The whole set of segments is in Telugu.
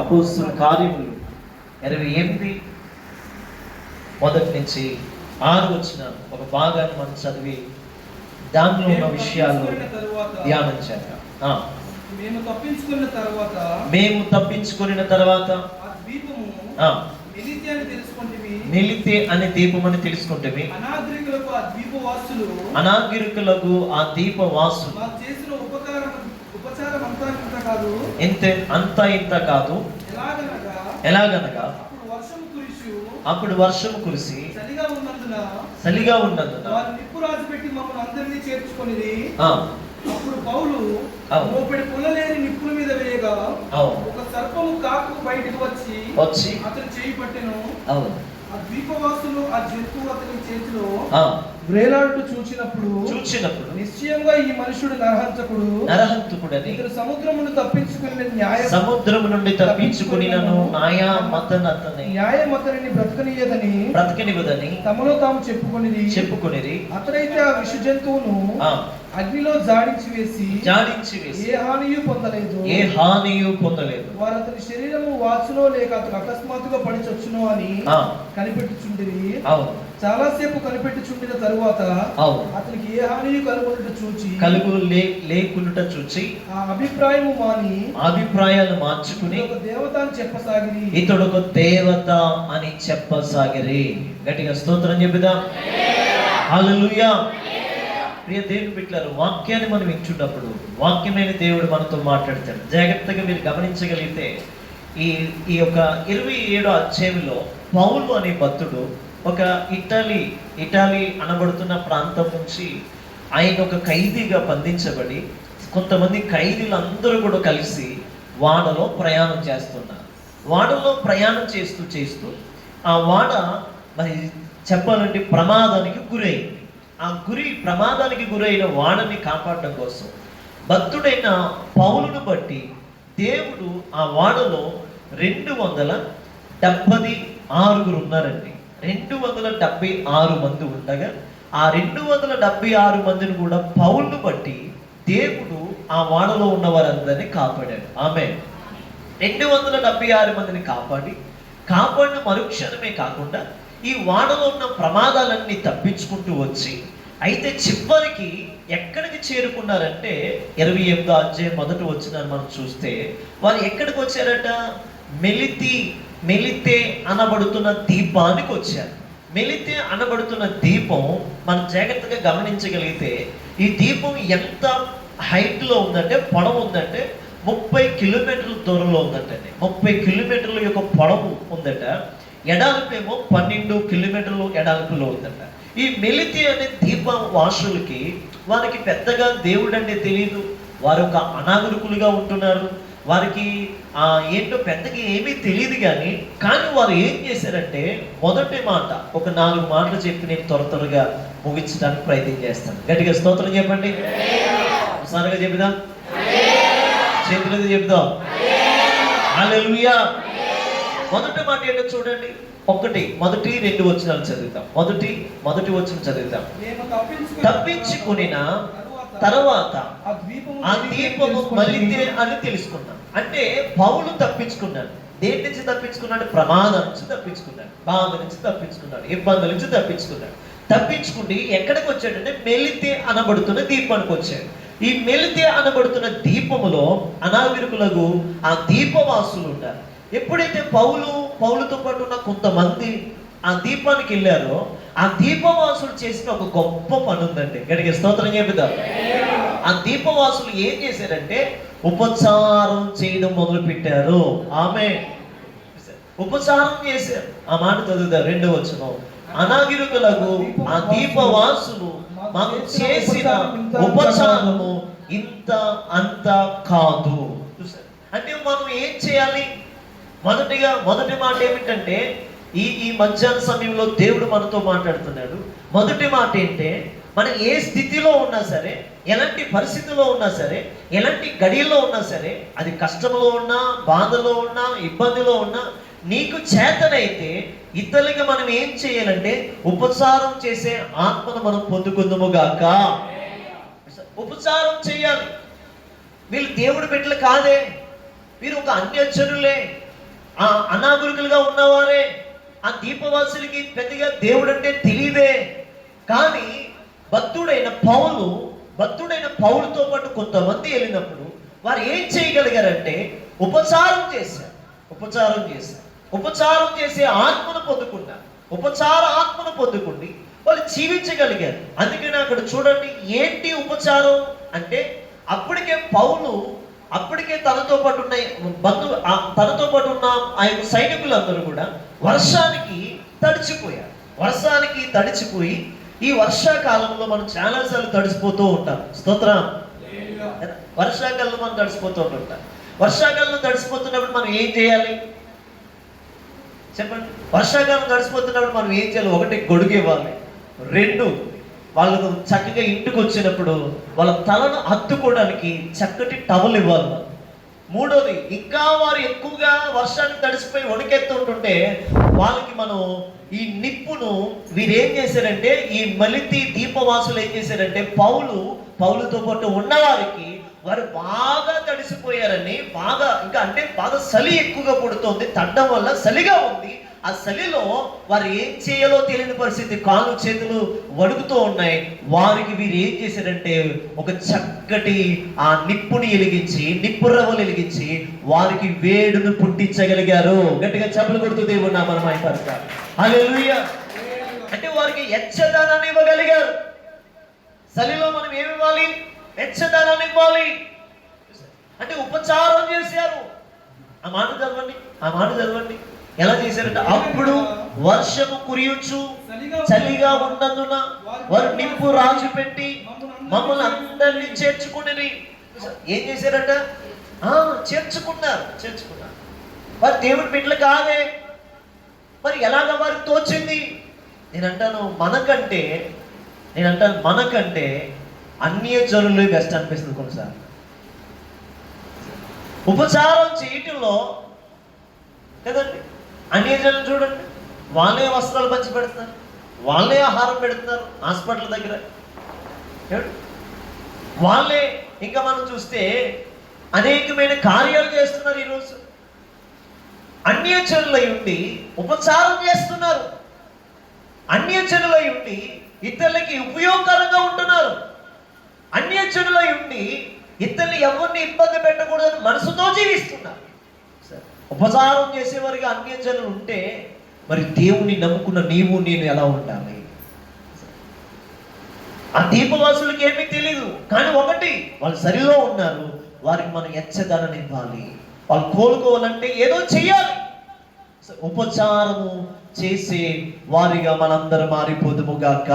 అపోస్తుల కార్యములు. ఇరవై ఎనిమిది మొదటి నుంచి ఆరు వచ్చిన ఒక భాగాన్ని మనం చదివి దానిలో ఉన్న విషయాలు ధ్యానం చేద్దాం. మేము తప్పించుకున్న తర్వాత మేము తప్పించుకున్న తర్వాత నిలితే అనే దీపం అని తెలుసుకుంటే అనాగరికులకు ఆ ద్వీపవాసులు అనాగిరికులకు ఆ దీప వాసు మాకు చేసిన ఉపచారం అంతా ఇంత కాదు. ఎంత అంత ఇంత కాదు. ఎలాగనగా? ఎలాగనగా? అప్పుడు వర్షం కురిసి. అప్పుడు వర్షం కురిసి చలిగా ఉన్నందున చలిగా ఉన్నందున నిప్పు రాజు పెట్టి మమ్మల్ని అందరినీ చేర్చుకునేది. అప్పుడు పౌలు. మోపెడి పుల్లలేని నిప్పుల మీద వేయగా ఒక సర్పము కాకు బయటకు వచ్చి వచ్చి అతను చేయి పట్టెను. అవును. ఆ ద్వీపవాసులు ఆ జంతువు అతని చేతిలో ఆ, వ్రేలాడుతూ చూచినప్పుడు చూచినప్పుడు నిశ్చయంగా ఈ మనుషుడు నరహంతకుడు. నరహంతుకుడని ఇతడు సముద్రమును తప్పించుకుని న్యాయ సముద్రము నుండి తప్పించుకుని నన్ను నాయా మతనతని న్యాయం అతనిని బ్రతకనీయదని బ్రతికినివదని తమలో తాము చెప్పుకొనిది చెప్పుకునేది అతడైతే ఆ విష జంతువును ఆ. అగ్నిలో జాడించి వేసి జాడించి వేసి ఏ హానియు పొందలేదు. ఏ హానియు పొందలేదు. వారు అతని శరీరము వాచునో లేక అతను అకస్మాత్తుగా పడి చచ్చునో అని కనిపెట్టుచుండిరి. అవును. చాలాసేపు కనిపెట్టుచుండిన తరువాత అవును. అతనికి ఏ హానియు కలుగునట్టు చూచి కలుగు లేకునుట చూచి ఆ అభిప్రాయము మాని అభిప్రాయాలు మార్చుకుని ఒక దేవత అని చెప్పసాగిరి. ఇతడు ఒక దేవత అని చెప్పసాగిరి. గట్టిగా స్తోత్రం చెబుదా. హల్లెలూయా. ప్రియ దేవుని బిడ్డలారు వాక్యాన్ని మనం ఇచ్చున్నప్పుడు వాక్యమైన దేవుడు మనతో మాట్లాడతాడు. జాగ్రత్తగా మీరు గమనించగలిగితే ఈ ఈ యొక్క ఇరవై ఏడో అధ్యాయంలో పౌలు అనే భక్తుడు ఒక ఇటలీ ఇటలీ అనబడుతున్న ప్రాంతం నుంచి ఆయన ఒక ఖైదీగా బంధించబడి కొంతమంది ఖైదీలందరూ కూడా కలిసి వాడలో ప్రయాణం చేస్తున్నారు. వాడలో ప్రయాణం చేస్తూ చేస్తూ ఆ వాడ మరి చెప్పాలంటే ప్రమాదానికి గురైంది. ఆ గురి ప్రమాదానికి గురైన వాడని కాపాడడం కోసం భక్తుడైన పౌలును బట్టి దేవుడు ఆ వాడలో రెండు వందల డెబ్బది ఆరుగురు ఉన్నారండి. రెండు వందల డెబ్బై ఆరు మంది ఉండగా ఆ రెండు వందల డెబ్బై ఆరు మందిని కూడా పౌలును బట్టి దేవుడు ఆ వాడలో ఉన్న వారందరినీ కాపాడాడు. ఆమె రెండు వందల డెబ్బై ఆరు మందిని కాపాడి కాపాడిన మరుక్షణమే కాకుండా ఈ వాడలో ఉన్న ప్రమాదాలన్నీ తప్పించుకుంటూ వచ్చి అయితే చివరికి ఎక్కడికి చేరుకున్నారంటే ఇరవై ఎనిమిదో అధ్యాయం మొదట వచ్చినారు మనం చూస్తే వారు ఎక్కడికి వచ్చారట? మెలితి మెలితే అనబడుతున్న దీపానికి వచ్చారు. మెలితే అనబడుతున్న దీపం మనం జాగ్రత్తగా గమనించగలిగితే ఈ దీపం ఎంత హైట్లో ఉందంటే పొడవు ఉందంటే ముప్పై కిలోమీటర్ల దూరంలో ఉందంటండి. ముప్పై కిలోమీటర్ల యొక్క పొడవు ఉందట. ఎడాల్పేమో పన్నెండు కిలోమీటర్లు ఎడాల్పులో ఉందట. ఈ మెలితి అనే దీప వాసులకి వారికి పెద్దగా దేవుడు అంటే తెలియదు వారు ఒక అనాగరికులుగా ఉంటున్నారు. వారికి ఏంటో పెద్దగా ఏమీ తెలియదు కానీ కానీ వారు ఏం చేశారంటే మొదటి మాట ఒక నాలుగు మాటలు చెప్పి నేను త్వర త్వరగా ముగించడానికి ప్రయత్నం చేస్తాను. గట్టిగా స్తోత్రం చెప్పండి. ఒకసారిగా చెబుదాం? చేతులది చెబుదాం? మొదటి మాట ఏంటో చూడండి. ఒకటి మొదటి రెండు వచనాలు చదువుతాం. మొదటి మొదటి వచనం చదువుతాం. తప్పించుకుని తప్పించుకునిన తర్వాత ఆ దీపము మలితే అని తెలుసుకున్నాం అంటే పౌలు తప్పించుకున్నాడు. దేని నుంచి తప్పించుకున్నాడు? ప్రమాదం నుంచి తప్పించుకున్నాడు. బాధ నుంచి తప్పించుకున్నాడు. ఇబ్బందుల నుంచి తప్పించుకున్నాడు. తప్పించుకుండి ఎక్కడికి వచ్చాడంటే మెలితే అనబడుతున్న దీపానికి వచ్చాడు. ఈ మెలితే అనబడుతున్న దీపములో అనాగరికులకు ఆ దీపవాసులు ఉన్నారు ఎప్పుడైతే పౌలు పౌలుతో పాటు ఉన్న కొంతమంది ఆ దీపానికి వెళ్ళారో ఆ దీపవాసులు చేసిన ఒక గొప్ప పని ఉందండి గడికి స్తోత్రం చెబుతారు ఆ దీపవాసులు ఏం చేశారంటే ఉపచారం చేయడం మొదలు పెట్టారు ఆమె ఉపచారం చేశారు. ఆ మాట చదువుతారు రెండో వచ్చిన అనాగిరుకులకు ఆ దీపవాసులు మాకు చేసిన ఉపచారము ఇంత అంత కాదు. అంటే మనం ఏం చేయాలి? మొదటిగా మొదటి మాట ఏమిటంటే ఈ ఈ మధ్యాహ్న సమయంలో దేవుడు మనతో మాట్లాడుతున్నాడు. మొదటి మాట ఏంటంటే మనం ఏ స్థితిలో ఉన్నా సరే ఎలాంటి పరిస్థితిలో ఉన్నా సరే ఎలాంటి గడియల్లో ఉన్నా సరే అది కష్టంలో ఉన్నా బాధలో ఉన్నా ఇబ్బందిలో ఉన్నా నీకు చేతనైతే ఇతరులకి మనం ఏం చేయాలంటే ఉపచారం చేసే ఆత్మను మనం పొందుకుందాము గాక. ఉపచారం చేయాలి. వీళ్ళు దేవుడి బిడ్డలు కాదే. వీరు ఒక అన్యజనులే. ఆ అనాగురుకులుగా ఉన్నవారే. ఆ దీపవాసులకి పెద్దగా దేవుడు అంటే తెలియదే. కానీ భక్తుడైన పౌలు భక్తుడైన పౌలుతో పాటు కొంతమంది వెళ్ళినప్పుడు వారు ఏం చేయగలిగారంటే ఉపచారం చేశారు. ఉపచారం చేశారు. ఉపచారం చేసే ఆత్మను పొందుకున్నారు. ఉపచార ఆత్మను పొందుకుండి వాళ్ళు జీవించగలిగారు. అందుకని అక్కడ చూడండి ఏంటి ఉపచారం అంటే అప్పటికే పౌలు అప్పటికే తనతో పాటు ఉన్న బంధు ఆ తనతో పాటు ఉన్న ఆ యొక్క సైనికులందరూ కూడా వర్షానికి తడిచిపోయారు. వర్షానికి తడిచిపోయి ఈ వర్షాకాలంలో మనం చాలాసార్లు తడిసిపోతూ ఉంటాం. స్తోత్రం. వర్షాకాలంలో మనం తడిసిపోతూ ఉంటాం. వర్షాకాలంలో తడిసిపోతున్నప్పుడు మనం ఏం చేయాలి? చెప్పండి. వర్షాకాలం తడిసిపోతున్నప్పుడు మనం ఏం చేయాలి? ఒకటి గొడుగు ఇవ్వాలి. రెండు వాళ్ళకు చక్కగా ఇంటికి వచ్చినప్పుడు వాళ్ళ తలను హత్తుకోవడానికి చక్కటి టవల్ ఇవ్వాలి. మనం మూడోది ఇంకా వారు ఎక్కువగా వర్షాన్ని తడిసిపోయి వణికెత్తుంటుంటే వాళ్ళకి మనం ఈ నిప్పును వీరేం చేశారంటే ఈ మలితి దీపవాసులు ఏం చేశారంటే పౌలు పౌలుతో పాటు ఉన్నవారికి వారు బాగా తడిసిపోయారని బాగా ఇంకా అంటే బాగా చలి ఎక్కువగా పుడుతోంది తడ్డం వల్ల చలిగా ఉంది. ఆ చలిలో వారు ఏం చేయాలో తెలియని పరిస్థితి కాళ్ళు చేతులు వణుకుతూ ఉన్నాయి. వారికి వీరు ఏం చేశారంటే ఒక చక్కటి ఆ నిప్పుని వెలిగించి నిప్పు రవ్వలు వెలిగించి వారికి వేడును పుట్టించగలిగారు. గట్టిగా చెప్పులు కొడుతూ దేవుడు నా మనం అయిపోతారు అంటే వారికి ఎచ్చదానాన్ని ఇవ్వగలిగారు. చలిలో మనం ఏమి ఇవ్వాలి? ఇవ్వాలి. అంటే ఉపచారం చేశారు. ఆ మాట చదవండి ఆ మాట చదవండి. ఎలా చేశారంటే అప్పుడు వర్షము కురియొచ్చు చలిగా ఉన్నందున వారు నింపు రాజు పెట్టి మమ్మల్ని అందరినీ చేర్చుకుని ఏం చేశారట? చేర్చుకున్నారు చేర్చుకున్నారు. వారు దేవుడి బిడ్డలు కాదే. మరి ఎలాగ వారికి తోచింది? నేను అంటాను మనకంటే నేను అంటాను మనకంటే అన్య జనులు బెస్ట్ అనిపిస్తుంది కొన్నిసార్లు. ఉపచారం చేయటంలో కదండి? అన్య చూడండి. వాళ్ళే వస్త్రాలు పంచి పెడుతున్నారు వాళ్ళే ఆహారం పెడుతున్నారు హాస్పిటల్ దగ్గర. వాళ్ళే ఇంకా మనం చూస్తే అనేకమైన కార్యాలు చేస్తున్నారు ఈరోజు అన్యచనులై ఉండి ఉపచారం చేస్తున్నారు. అన్యచనులై ఉండి ఇతరులకి ఉపయోగకరంగా ఉంటున్నారు. అన్యచనులై ఉండి ఇతరులు ఎవరిని ఇబ్బంది పెట్టకూడదని మనసుతో జీవిస్తున్నారు. ఉపచారం చేసేవారికి అన్యజనులు ఉంటే మరి దేవుని నమ్ముకున్న నీవు నేను ఎలా ఉండాలి? ఆ దీపవాసులకి ఏమీ తెలియదు కానీ ఒకటి వాళ్ళు సరిలో ఉన్నారు వారికి మనం ఎచ్చదనం ఇవ్వాలి. వాళ్ళు కోలుకోవాలంటే ఏదో చెయ్యాలి. సరే, ఉపచారము చేసే వారిగా మనందరం మారిపోదుముగాక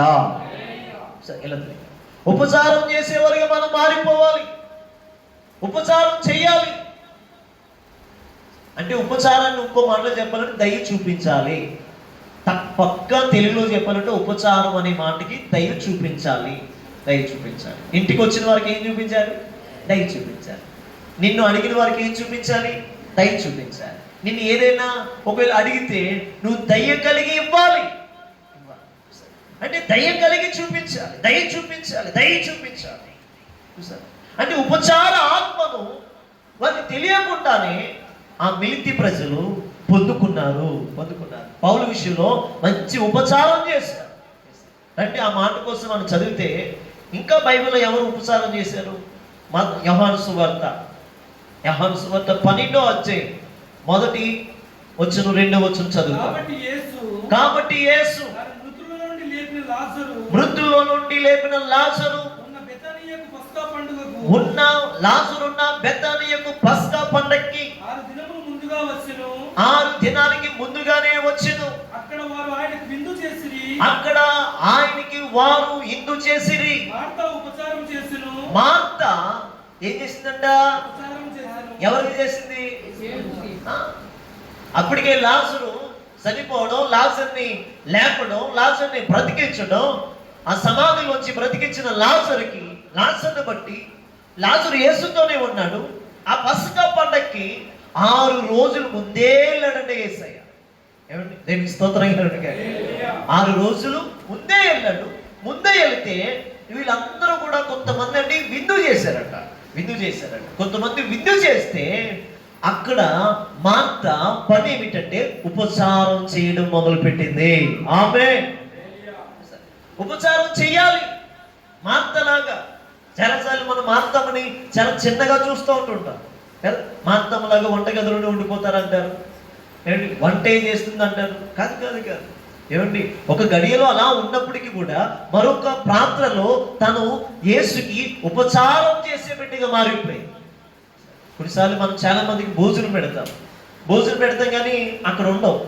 సరే, ఇలా తెలియదు. చేసేవారిగా మనం మారిపోవాలి. ఉపచారం చెయ్యాలి. అంటే ఉపచారాన్ని ఇంకో మాటలో చెప్పాలంటే దయ చూపించాలి. త- పక్కా తెలుగులో చెప్పాలంటే ఉపచారం అనే మాటకి దయ చూపించాలి. దయ చూపించాలి. ఇంటికి వచ్చిన వారికి ఏం చూపించాలి? దయ చూపించాలి. నిన్ను అడిగిన వారికి ఏం చూపించాలి? దయ చూపించాలి. నిన్ను ఏదైనా ఒకవేళ అడిగితే నువ్వు దయ కలిగి ఇవ్వాలి. అంటే దయ కలిగి చూపించాలి. దయ చూపించాలి. దయ చూపించాలి. అంటే ఉపచార ఆత్మను వారికి తెలియకుండానే ఆ మిలితి ప్రజలు పొందుకున్నారు. పొందుకున్నారు. పౌల విషయంలో మంచి ఉపచారం చేశారు. అంటే ఆ మాట కోసం మనం చదివితే ఇంకా బైబిల్లో ఎవరు ఉపచారం చేశారు? మా యహాను సువార్త. యహాను సువార్త పన్నెండో అధ్యాయం. మొదటి వచ్చును రెండో వచ్చును చదువుతాం. కాబట్టి యేసు కాబట్టి యేసు తన మృతుల నుండి లేపిన లాజరు మృతుల్లో నుండి లేపిన లాజరు ఉన్న బెతనీయకు పస్కా పండుగకు ఉన్న లాజరున్న బెతానియకు పస్కా పండక్కి ముందుగా వచ్చెను. ఆరు దినాలకి ముందుగానే వచ్చెను. అక్కడ వారు ఆయనకు విందు చేసిరి. అక్కడ ఆయనకి వారు ఇందు చేసిరి. మార్త ఉపచారం చేసెను. మార్త ఏం చేసిందంట? ఉపచారం చేసెను. ఎవరికి చేసింది? ఆ? అప్పటికే లాజరు చనిపోవడం లాజర్ని లేపడం లాజర్ని బ్రతికించడం ఆ సమాధిలోంచి బ్రతికించిన లాజరుకి లాజర్ని బట్టి లాజరు యేసుతోనే ఉన్నాడు. ఆ పసక పండక్కి ఆరు రోజులు ముందే వెళ్ళాడంటే ఏసయ్య. ఏమండి? దేనికి స్తోత్రం వెళ్ళాడు కానీ ఆరు రోజులు ముందే వెళ్ళాడు. ముందే వెళితే వీళ్ళందరూ కూడా కొంతమంది అండి విందు చేశారట. విందు చేశారట. కొంతమంది విందు చేస్తే అక్కడ మార్త పని ఏమిటంటే ఉపచారం చేయడం మొదలు పెట్టింది ఆమె ఉపచారం చేయాలి. మార్తలాగా. చాలాసార్లు మనం మార్తమని చాలా చిన్నగా చూస్తూ ఉంటుంటాం. కదా? గదిలోనే వంటగదిలోనే ఉండిపోతారంటారు. ఏమండి? వంట ఏం చేస్తుంది అంటారు కాదు కాదు కాదు. ఏమండి? ఒక గడియలో అలా ఉన్నప్పటికీ కూడా మరొక పాత్రలో తను యేసుకి ఉపచారం చేసే బిడ్డగా మారిపోయింది కొన్నిసార్లు మనం చాలా మందికి భోజనం పెడతాం. భోజనం పెడతాం కానీ అక్కడ ఉండవు.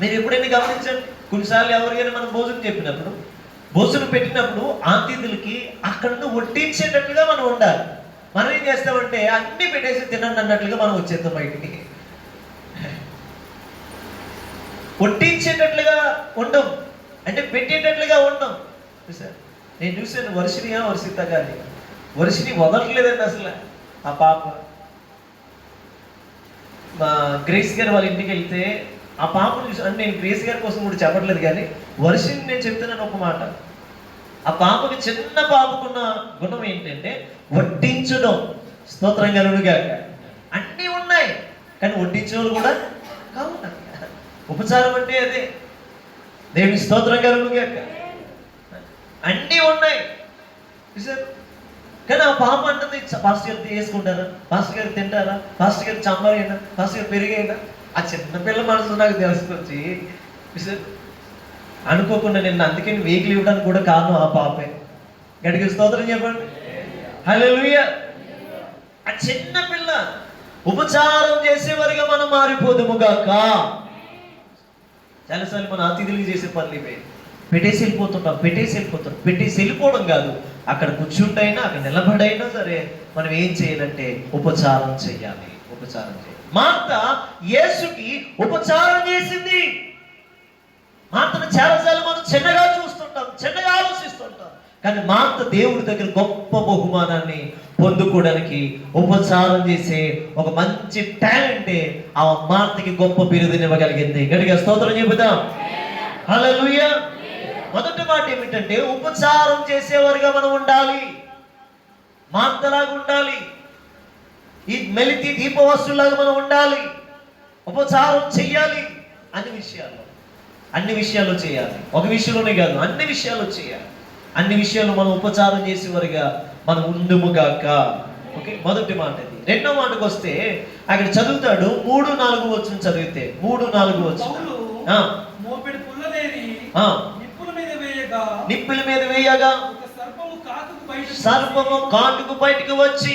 మీరు ఎప్పుడైనా గమనించండి? కొన్నిసార్లు ఎవరికైనా మనం భోజనం చెప్పినప్పుడు భోజనం పెట్టినప్పుడు ఆతిథులకి అక్కడ నుండి మనం ఉండాలి. మనం ఏం చేస్తామంటే అన్ని పెట్టేసి తినండి అన్నట్లుగా మనం వచ్చేద్దాం బయటికి. వడ్డించేటట్లుగా ఉండం. అంటే పెట్టేటట్లుగా ఉండం. చూసారు? నేను చూశాను వర్షినియా వర్షిత గారి. వర్షిని వదలట్లేదండి అసలు. ఆ పాప. మా గ్రేస్ గారు వాళ్ళ ఇంటికి వెళ్తే ఆ పాపను చూసి అంటే నేను గ్రేస్ గారి కోసం కూడా చెప్పట్లేదు కానీ వర్షిని నేను చెప్తున్నాను ఒక మాట. ఆ పాపకి చిన్న పాపకున్న గుణం ఏంటంటే వడ్డించడం స్తోత్రం కలుగుగా అన్నీ ఉన్నాయి. కానీ వడ్డించే వాళ్ళు కూడా కావున. ఉపచారం అంటే అదే. దేవుని స్తోత్రం కలుగుగా అన్నీ ఉన్నాయి. చూసారు కానీ ఆ పాప అంటుంది పాస్టర్ గారు వేసుకుంటారా పాస్టర్ గారు తింటారా? పాస్టర్ గారు చంబరైనా పాస్టర్ గారు పెరిగైనా? ఆ చిన్న పిల్ల మనసు నాకు తెలుసుకొచ్చి చూసారు అనుకోకుండా నిన్న అందుకని వెహికల్ ఇవ్వడానికి కూడా కారణం ఆ పాపే. గడికి స్తోత్రం చెప్పండి. హలో ఆ చిన్న పిల్ల ఉపచారం చేసేవారిగా మనం మారిపోదుము గాక. చాలాసార్లు మన అతిథులకి చేసే పనులు ఇవే. పెట్టేసి వెళ్ళిపోతుంటాం పెట్టేసి వెళ్ళిపోతాం పెట్టేసి వెళ్ళిపోవడం కాదు. అక్కడ కూర్చుంటైనా అక్కడ నిలబడైనా సరే మనం ఏం చేయాలంటే ఉపచారం చేయాలి ఉపచారం చేయాలి. మార్త యేసుకి ఉపచారం చేసింది. మార్తను చాలాసార్లు మనం చిన్నగా చూస్తుంటాం చిన్నగా ఆలోచిస్తుంటాం. కానీ మార్త దేవుడి దగ్గర గొప్ప బహుమానాన్ని పొందుకోవడానికి ఉపచారం చేసే ఒక మంచి టాలెంటే ఆ మార్తకి గొప్ప బిరుదునివ్వగలిగింది గడిగా స్తోత్రం చెబుదాం. హల్లెలూయా. మొదటి మాట ఏమిటంటే ఉపచారం చేసేవారుగా మనం ఉండాలి. మార్తలాగా ఉండాలి. ఈ మెలితి దీపవస్తులాగా మనం ఉండాలి. ఉపచారం చెయ్యాలి అన్ని విషయాల్లో అన్ని విషయాల్లో చేయాలి. ఒక విషయంలోనే కాదు అన్ని విషయాల్లో చేయాలి. అన్ని విషయాల్లో మనం ఉపచారం చేసేవారుగా మనం ఉండుముగాక. ఓకే మొదటి మాట ఇది. రెండో మాటకు వస్తే అక్కడ చదువుతాడు మూడు నాలుగు వచ్చిన చదివితే మూడు నాలుగు వచ్చిన. నిప్పుల మీద వేయగా సర్పము కాటుకు బయటికి వచ్చి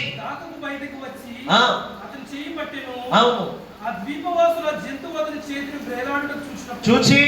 అవును. ఆ ద్వీపవాసుల జంతువు అతని చేతిని వేలాడటం చూసినప్పుడు చూచి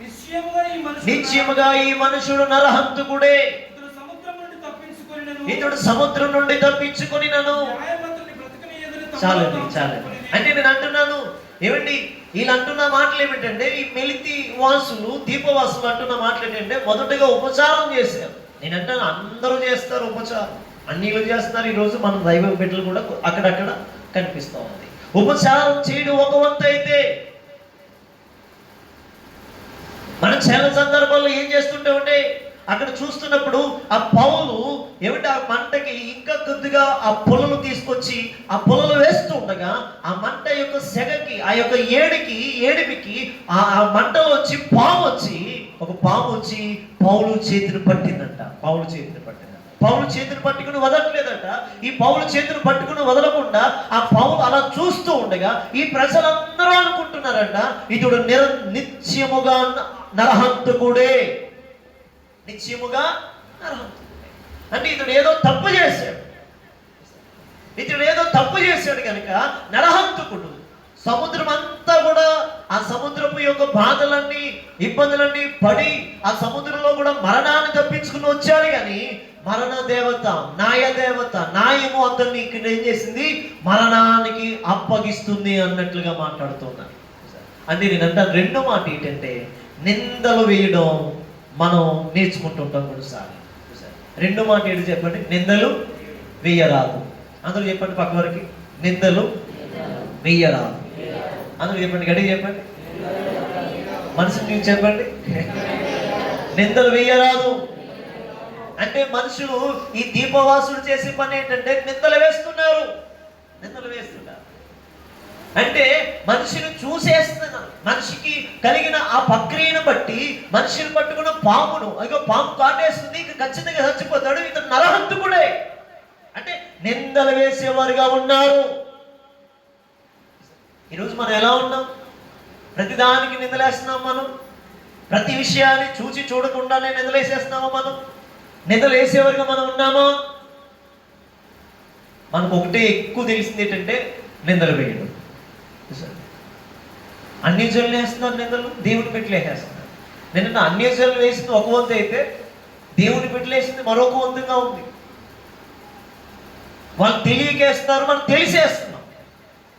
నిశ్చయముగా ఈ మనుషుడు నిశ్చయముగా ఈ మనుషుడు నరహంతకుడే. ఇతడు సముద్రం నుండి తప్పించుకొని ఇతడు సముద్రం నుండి తప్పించుకొని నన్ను న్యాయవంతుని బ్రతకనీయదని తమలో చాలండి చాలండి. అంటే నేను అంటున్నాను ఏమండి వీళ్ళు అంటున్న మాటలు ఏమిటంటే ఈ మెలితి వాసులు దీపవాసులు అంటున్న మాటలు ఏంటంటే మొదటగా ఉపచారం చేశారు. నేను అంటాను అందరూ చేస్తారు ఉపచారం. అన్నిలు చేస్తున్నారు. ఈ రోజు మన దైవ బిడ్డలు కూడా అక్కడక్కడ కనిపిస్తూ ఉంది. ఉపచారం చేయడం ఒక వంతు అయితే. మనం చాలా సందర్భాల్లో ఏం చేస్తుంటామంటే అక్కడ చూస్తున్నప్పుడు ఆ పౌలు ఏమిటి ఆ మంటకి ఇంకా కొద్దిగా ఆ పొలలు తీసుకొచ్చి ఆ పొలలు వేస్తూ ఉండగా ఆ మంట యొక్క సెగకి ఆ యొక్క ఏడికి ఏడిపికి ఆ ఆ మంటలో వచ్చి పాము వచ్చి ఒక పాము వచ్చి పౌలు చేతిని పట్టిందంట పౌలు చేతిని పట్టింది. పౌలు చేతిని పట్టుకుని వదలట్లేదట. ఈ పౌలు చేతిని పట్టుకుని వదలకుండా ఆ పౌలు అలా చూస్తూ ఉండగా ఈ ప్రజలందరూ అనుకుంటున్నారంట ఇతడు నిర నిత్యముగా నరహంతకుడే. నిత్యముగా నరహంతకుడే. అంటే ఇతడు ఏదో తప్పు చేశాడు. ఇతడు ఏదో తప్పు చేశాడు కనుక నరహంతకుడు సముద్రం అంతా కూడా ఆ సముద్రపు యొక్క బాధలన్నీ ఇబ్బందులన్నీ పడి ఆ సముద్రంలో కూడా మరణాన్ని తప్పించుకుని వచ్చాడు కానీ మరణ దేవత న్యాయ దేవత న్యాయము అతన్ని ఇక్కడ ఏం చేసింది? మరణానికి అప్పగిస్తుంది అన్నట్లుగా మాట్లాడుతున్నాను అంటే నేను అంటాను రెండో మాట ఏంటంటే నిందలు వేయడం మనం నేర్చుకుంటుంటాం కొన్నిసార్లు. రెండు మాట ఏంటి చెప్పండి? నిందలు వేయరాదు. అందరూ చెప్పండి పక్క వారికి. నిందలు వేయరాదు. అందరూ చెప్పండి గడి చెప్పండి. మనసు చెప్పండి. నిందలు వేయరాదు. అంటే మనుషులు ఈ దీపవాసులు చేసే పని ఏంటంటే నిందలు వేస్తున్నారు. నిందలు వేస్తున్నారు. అంటే మనిషిని చూసేస్తున్నారు. మనిషికి కలిగిన ఆ ప్రక్రియను బట్టి మనిషిని పట్టుకున్న పామును అయ్యో పాము కాటేస్తుంది ఇక ఖచ్చితంగా చచ్చిపోతాడు ఇతను నరహంతుకుడే. అంటే నిందలు వేసేవారుగా ఉన్నారు. ఈరోజు మనం ఎలా ఉన్నాం? ప్రతిదానికి నిందలేస్తున్నాం మనం. ప్రతి విషయాన్ని చూచి చూడకుండానే నిందలేసేస్తున్నాము మనం? నిందలు వేసేవారుగా మనం ఉన్నామా? మనకు ఒకటే ఎక్కువ తెలిసింది ఏంటంటే నిందలు వేయడం. అన్ని జనులు వేస్తున్నారు నిందలు దేవుని పెట్టలేసేస్తున్నారు నిన్న అన్ని జన్లు వేసింది ఒక వంతు అయితే దేవుని పెట్టలేసింది మరొక వంతుగా ఉంది. వాళ్ళు తెలియకేస్తున్నారు మనం తెలిసేస్తున్నాం.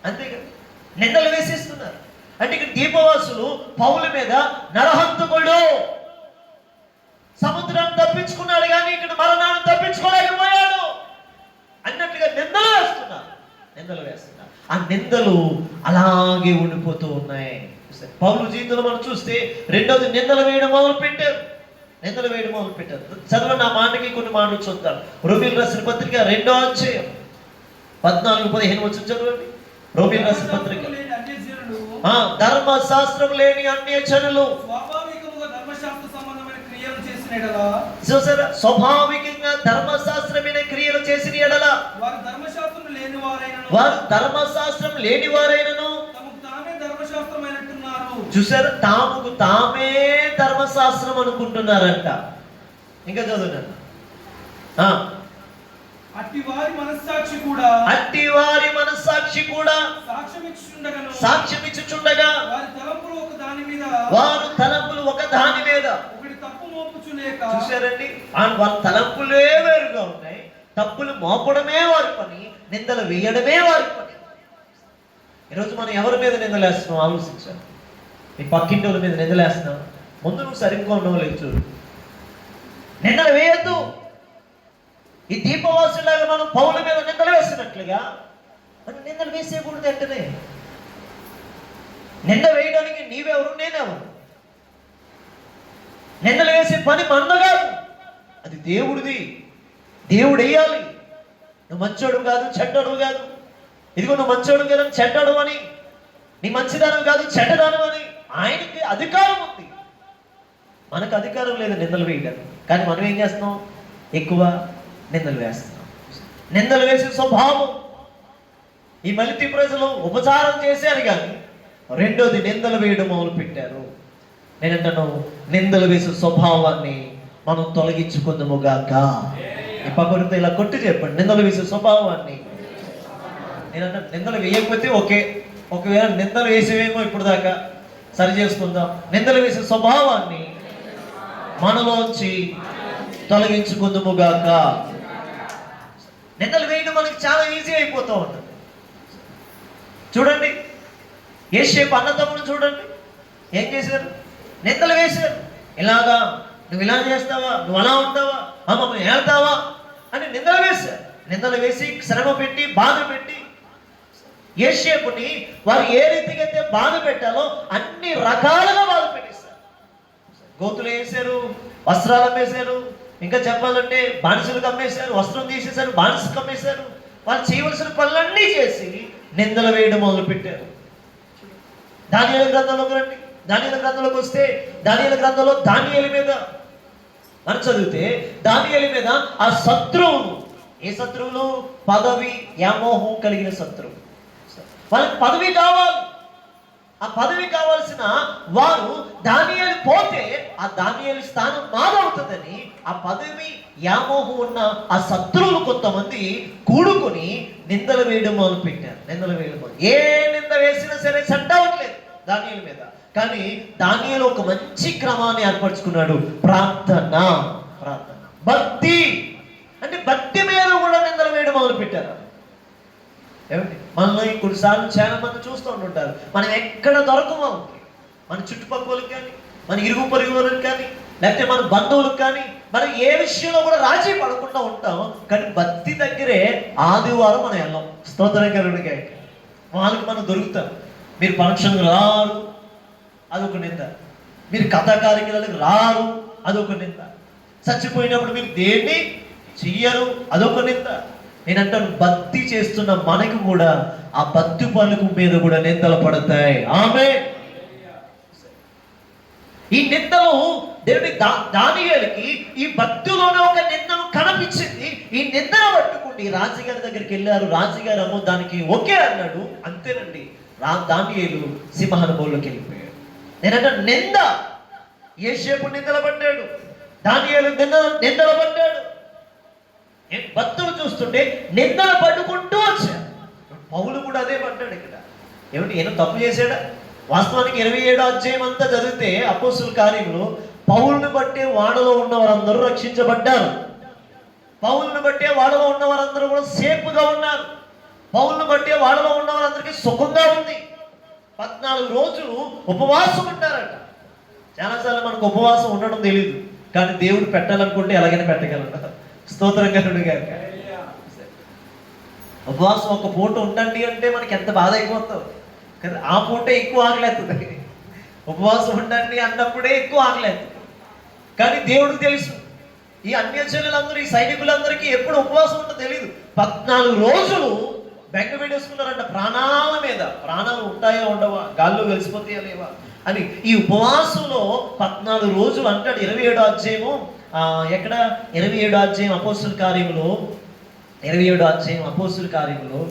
అంతే కదా? నిందలు వేసేస్తున్నారు. అంటే ఇక్కడ దీపవాసులు పౌల మీద నరహంతకుడు సముద్రాన్ని తప్పించుకున్నాడు కానీ ఇక్కడ మరణాన్ని తప్పించుకోలేకపోయాడు. అన్నట్టుగా నిందలు వేస్తున్నారు నిందలు వేస్తున్నారు ఆ నిందలు అలాగే ఉండిపోతూ ఉన్నాయి. పౌలు జీవితంలో మనం చూస్తే రెండోది నిందలు వేయడం మొదలు పెట్టారు నిందలు వేయడం మొదలు పెట్టారు చదవండి ఆ మాటకి కొన్ని మాటలు చూద్దాం. రోమిల్ రాసిన పత్రిక రెండో అధ్యాయం. పద్నాలుగు పదిహేను వచ్చి చదవండి. రోమిల్ రాసిన పత్రిక. ఆ ధర్మశాస్త్రం లేని అన్య జనులు స్వాభావికముగా ధర్మశాస్త్ర సంబంధమైన క్రియలు చేసిన ఎడలా చూసారా? స్వాభావికంగా ధర్మశాస్త్రమైన క్రియలు చేసిన ఎడల వారు ధర్మశాస్త్రం లేని వారైనను వారు ధర్మశాస్త్రం లేని వారైనను తమకు తామే ధర్మశాస్త్రమైనట్టున్నారు. చూసారా? తాముకు తామే ధర్మశాస్త్రం అనుకుంటున్నారంట. ఇంకా చదువుతాను అట్టి వారి మనస్సాక్షి కూడా అట్టి వారి మనస్సాక్షి కూడా సాక్ష్యం ఇచ్చుండగను సాక్ష్యం ఇచ్చుచుండగా వారి తలంపులు ఒక దాని మీద. వారు తలంపులు ఒక దాని మీద. తప్పు మోపుచు లేక చూసారండి వాళ్ళ తలంపులే వేరుగా ఉన్నాయి. తప్పులు మోపడమే వారి పని నిందలు వేయడమే వారి పని. ఈరోజు మనం ఎవరి మీద నిందలేస్తున్నాం? ఆలోచించాలి. నీ పక్కింటి వాళ్ళ మీద నిందలేస్తున్నాం. ముందు నువ్వు సరిగ్గా ఉండవు లేదు చూడు. నిందలు వేయద్దు. ఈ దీపవాసులాగా మనం పౌల మీద నిందలు వేస్తున్నట్లుగా మనం నిందలు వేసేయకూడదు ఎంటనే నింద వేయడానికి నీవెవరు నేనెవరు నిందలు వేసే పని మనది కాదు. అది దేవుడిది. దేవుడు వేయాలి. నువ్వు మంచోడు కాదు చెడ్డడు కాదు. ఇదిగో నువ్వు మంచోడు కదా చెడ్డడు అని. నీ మంచిదానం కాదు చెడ్డదానం అని. ఆయనకి అధికారం ఉంది. మనకు అధికారం లేదు నిందలు వేయగలం కానీ మనం ఏం చేస్తున్నాం? ఎక్కువ నిందలు వేస్తున్నాం. నిందలు వేసే స్వభావం. ఈ మలితి ప్రజలు ఉపచారం చేశారు కానీ రెండోది నిందలు వేయడం మొదలు పెట్టారు నేనంటాను నిందలు వేసే స్వభావాన్ని మనం తొలగించుకుందాముగాక. ఈ పక్కడితో ఇలా కొట్టి చెప్పండి నిందలు వేసే స్వభావాన్ని. నేనంటే నిందలు వేయకపోతే ఓకే ఒకవేళ నిందలు వేసేవేమో ఇప్పుడు దాకా సరి చేసుకుందాం. నిందలు వేసే స్వభావాన్ని మనలోంచి తొలగించుకుందుముగాక. నిందలు వేయడం మనకి చాలా ఈజీ అయిపోతూ ఉంటుంది. చూడండి ఏషేపు అన్నదమ్ములు చూడండి. ఏం చేశారు? నిందలు వేశారు ఇలాగా నువ్వు ఇలా చేస్తావా? నువ్వు అలా ఉంటావా? అమ్మ ఏళ్తావా అని నిందలు వేశారు నిందలు వేసి శ్రమ పెట్టి బాధ పెట్టి ఏషేపుని వారు ఏ రీతిగా అయితే బాధ పెట్టాలో అన్ని రకాలుగా బాధ పెట్టేశారు. గోతులు వేసారు వస్త్రాలు అమ్మేశారు ఇంకా చెప్పాలంటే బానిసలకు అమ్మేశారు వస్త్రం తీసేశారు బానిసకు అమ్మేశారు వాళ్ళు చేయవలసిన పనులన్నీ చేసి నిందలు వేయడం మొదలు పెట్టారు దానియాల గ్రంథంలోకి రండి దానియల గ్రంథంలోకి వస్తే దానియల గ్రంథంలో దానియాల మీద మనం చదివితే దానియాల మీద ఆ శత్రువు ఏ శత్రువులు పదవి వ్యామోహం కలిగిన శత్రువు. వాళ్ళకి పదవి కావాలి. ఆ పదవి కావాల్సిన వారు దానియాలు పోతే ఆ దానియాలు స్థానం మాదవుతుందని ఆ పదవి యామోహం ఉన్న ఆ శత్రువులు కొంతమంది కూడుకొని నిందలు వేయడం మొదలు పెట్టారు నిందలు వేయడం ఏ నింద వేసినా సరే సెట్ అవ్వట్లేదు. దానియల మీద. కానీ దానియలు ఒక మంచి క్రమాన్ని ఏర్పరచుకున్నాడు. ప్రార్థన ప్రార్థన. భక్తి. అంటే భక్తి మీద కూడా నిందలు వేయడం మొదలు పెట్టారు ఏమండి మనల్ని కొన్నిసార్లు చాలా మంది చూస్తూ ఉంటుంటారు మనం ఎక్కడ దొరకమో మన చుట్టుపక్కలకు కానీ మన ఇరుగు పొరుగు వాళ్ళకి కానీ లేకపోతే మన బంధువులకు కానీ మనం ఏ విషయంలో కూడా రాజీ పడకుండా ఉంటాం. కానీ భక్తి దగ్గరే ఆదివారం మనం వెళ్ళాం. స్తోత్రకరుడికి వాళ్ళకి మనం దొరుకుతాం. మీరు ఫంక్షన్కి రారు. అదొక నింద. మీరు కథా కార్యక్రమాలకు రారు. అదొక నింద. చచ్చిపోయినప్పుడు మీరు దేన్ని చెయ్యరు? అదొక నింద. నేనంటాను భక్తి చేస్తున్న మనకు కూడా ఆ భక్తి పలుకు మీద కూడా నిందలు పడతాయి. ఆమె. ఈ నిందలు దేవుడి దా దానియాలకి ఈ భక్తులోనే ఒక నిందను కనిపించింది. ఈ నిందను పట్టుకుండి రాజుగారి దగ్గరికి వెళ్ళారు. రాజుగారు అమ్మో దానికి ఓకే అన్నాడు. అంతేనండి. రా దానియేలు సింహానుభవంలోకి వెళ్ళిపోయాడు. నేనంటే నింద. ఏసేపు నిందల పడ్డాడు దానియేలు నింద నిందల పడ్డాడు నేను భక్తులు చూస్తుంటే నిందలు పట్టుకుంటూ వచ్చాడు పౌలు కూడా అదే పడ్డాడు ఇక్కడ. ఏమిటి ఈయన తప్పు చేశాడా? వాస్తవానికి ఇరవై ఏడో అధ్యాయం అంతా చదివితే అపోసుల కార్యములు పౌల్ని బట్టే వాడలో ఉన్న వారందరూ రక్షించబడ్డారు. పౌల్ని బట్టే వాడలో ఉన్న వారందరూ కూడా సేఫ్గా ఉన్నారు. పౌల్ని బట్టి వాళ్ళలో ఉన్న వాళ్ళందరికీ సుఖంగా ఉంది. పద్నాలుగు రోజులు ఉపవాసం ఉంటారట. చాలాసార్లు మనకు ఉపవాసం ఉండడం తెలియదు కానీ దేవుడు పెట్టాలనుకుంటే ఎలాగైనా పెట్టగలడు స్తోత్రం కలుడు గారు. ఉపవాసం ఒక పూట ఉండండి అంటే మనకి ఎంత బాధ అయిపోతాం. కదా ఆ పూట ఎక్కువ ఆగలేదు ఉపవాసం ఉండండి అన్నప్పుడే ఎక్కువ ఆగలేదు కానీ దేవుడికి తెలుసు. ఈ అన్యజనులందరూ ఈ సైనికులందరికీ ఎప్పుడు ఉపవాసం ఉంటుందో తెలియదు పద్నాలుగు రోజులు బెంగ పెట్టేసుకున్నారంట ప్రాణాల మీద. ప్రాణాలు ఉంటాయా ఉండవా? గాల్లో కలిసిపోతాయా లేవా? అని ఈ ఉపవాసంలో పద్నాలుగు రోజులు అంటాడు ఇరవై ఏడో అధ్యాయము. ఎక్కడ? ఇరవై ఏడో అధ్యాయం అపోస్తుల కార్యములో. ఇరవై ఏడో అధ్యాయం అపోస్తుల కార్యములో.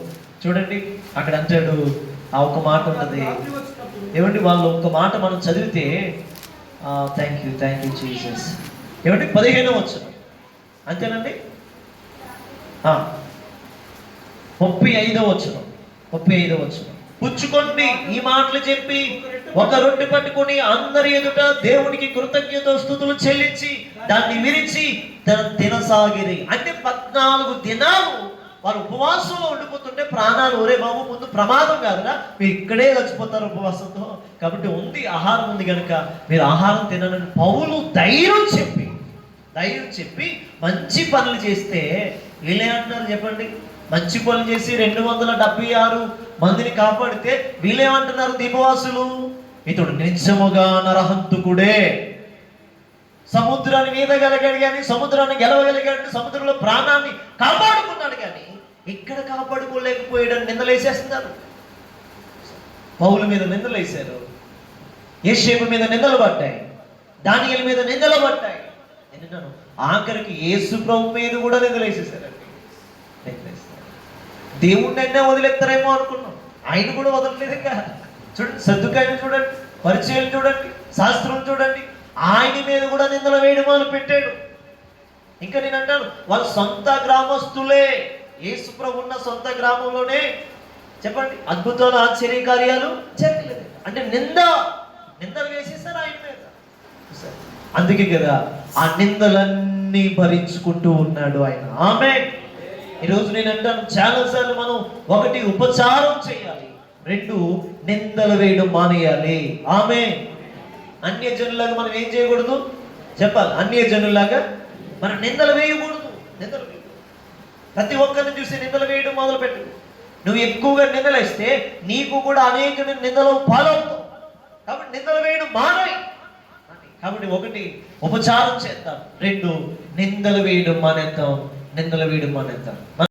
చూడండి అక్కడ అంటాడు ఆ ఒక మాట ఉన్నది ఏమండి వాళ్ళు ఒక మాట మనం చదివితే thank you thank you Jesus ఏమండి పదిహేనో వచ్చు అంతేనండి? ఆ, ముప్పై ఐదో వచ్చిన ముప్పై ఐదో వచ్చిన పుచ్చుకోండి ఈ మాటలు చెప్పి ఒక రొట్టె పట్టుకొని అందరి ఎదుట దేవునికి కృతజ్ఞత స్థుతులు చెల్లించి దాన్ని విరిచి తన తినసాగిరి అంటే పద్నాలుగు దినాలు వారు ఉపవాసంలో ఉండిపోతుంటే ప్రాణాలు ఒరే బాబు ముందు ప్రమాదం కాదురా. మీరు ఇక్కడే చచ్చిపోతారు ఉపవాసంతో. కాబట్టి ఉంది ఆహారం ఉంది కనుక మీరు ఆహారం తినని పౌలు ధైర్యం చెప్పి ధైర్యం చెప్పి మంచి పనులు చేస్తే వీళ్ళేమంటున్నారు చెప్పండి? మంచి పనులు చేసి రెండు వందల డెబ్బై ఆరు మందిని కాపాడితే వీళ్ళేమంటున్నారు దీపవాసులు? ఇతడు నిజముగా నరహంతుకుడే. సముద్రాన్ని వీదగలిగాడు కానీ సముద్రాన్ని గెలవగలిగాడు సముద్రంలో ప్రాణాన్ని కాపాడుకున్నాడు కానీ ఇక్కడ కాపాడుకోలేకపోయాడని నిందలేసేస్తున్నారు. పౌల మీద నిందలేశారు. ఏషేపు మీద నిందలు పడ్డాయి. దానియల మీద నిందలు పడ్డాయి. ఎందుకను ఆఖరికి యేసు ప్రభు మీద కూడా నిందలేసేసారండి వేసేసారు దేవుణ్ణైనా వదిలేస్తారేమో అనుకున్నాం. ఆయన కూడా వదలలేదు ఇంకా. చూడండి సర్దుకాయని చూడండి పరిచయం చూడండి శాస్త్రం చూడండి. ఆయన మీద కూడా నిందలు వేయడం వాళ్ళు పెట్టాడు ఇంకా నేను అంటాను వాళ్ళ సొంత గ్రామస్తులే. యేసుప్రభు ఉన్న సొంత గ్రామంలోనే చెప్పండి అద్భుతాలు ఆశ్చర్య కార్యాలు జరగలేదు. అంటే నింద నిందలు వేసేసారు ఆయన మీద. అందుకే కదా ఆ నిందలన్నీ భరించుకుంటూ ఉన్నాడు ఆయన. ఆమె ఈరోజు నేను అంటాను చాలాసార్లు మనం ఒకటి ఉపచారం చేయాలి రెండు నిందలు వేయడం మానేయాలి. ఆమె అన్య జనులాగా మనం ఏం చేయకూడదు? చెప్పాలి అన్య జనులాగా మనం నిందలు వేయకూడదు నిందలు ప్రతి ఒక్కరిని చూసి నిందలు వేయడం మొదలు పెట్టు నువ్వు ఎక్కువగా నిందలేస్తే నీకు కూడా అనేక నిందలు పాలవుతావు. కాబట్టి నిందలు వేయడం మానే కాబట్టి ఒకటి ఉపచారం చేద్దాం రెండు నిందలు వేయడం మానేద్దాం. నిందలు వేయడం మానేద్దాం